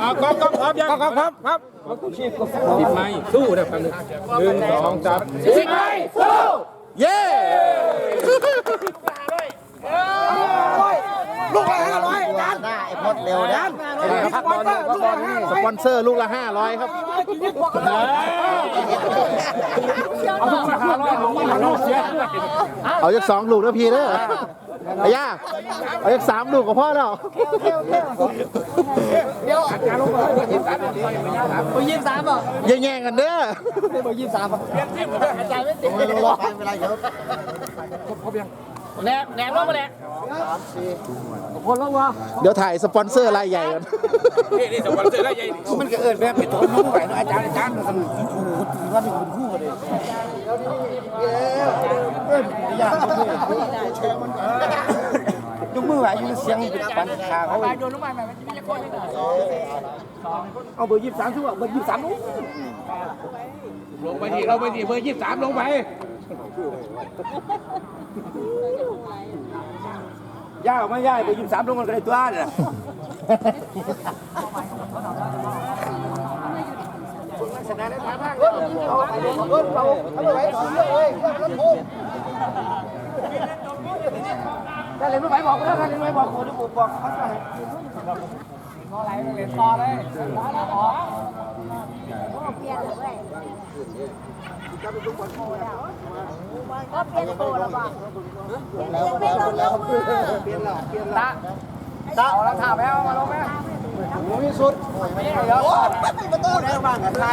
อ่ากล้องกล้องพร้อมยังกล้องครับครับสิบไม้สู้นะคำหนึ่งหนึ่งสองสามสิบไม้สู้เย้ลูกละห้าร้อยดันหน้าไอ้พดเร็วดันพักบอลลูกละห้าร้สอยปอนเซอร์ลูกละห้าร้อยครับ เอาทุกราคาร้อยของมันลูกเสียเอาจากสองลูกนะพี่เด้อไอ้ย่าเอาจากสามลูกก็พอเราเดี๋ยวไปยี่สิบสามอะย่าแย่งกันเด้อไปยี่สิบสามอะหายใจไม่ติดไม่รู้ว่าเป็นไรครับแหนแหนมลงมาแหละคนละวะเดี๋ยวถ่ายสปอนเซอร์รายใหญ่กันนี่นี่สปอนเซอร์ได้ยังมันก็เอิญแบบเป็นตัวนู้นไปอาจารย์อาจารย์มันโอ้โหถือว่าเป็นคนคู่กันเลย เอิญยากยกมือไหวยืนเสียงเป็นปันขาเขาเอาเบอร์ยี่สิบสามชั่วเบอร์ยี่สิบสามนู้ลงไปดิลงไปดิเบอร์ยี่สิบสามลงไปย่าไม่ย่าเบอร์ยี่สิบสามลงกันเลยตัวน่ะ ถ้าเล่นไม่ไหวบอกก็ได้ถ้าเล่นไม่บอกคนที่ผมบอกเขาจะก็เปลี่ยนตัวแล้วบ่แล้วแล้วแล้วเปลี่ยนแล้วเปลี่ยนแล้วตาเอาละถามแล้วมาลงไหมมีสุดไม่ได้แล้วไม่ประตูได้บ้างกันไร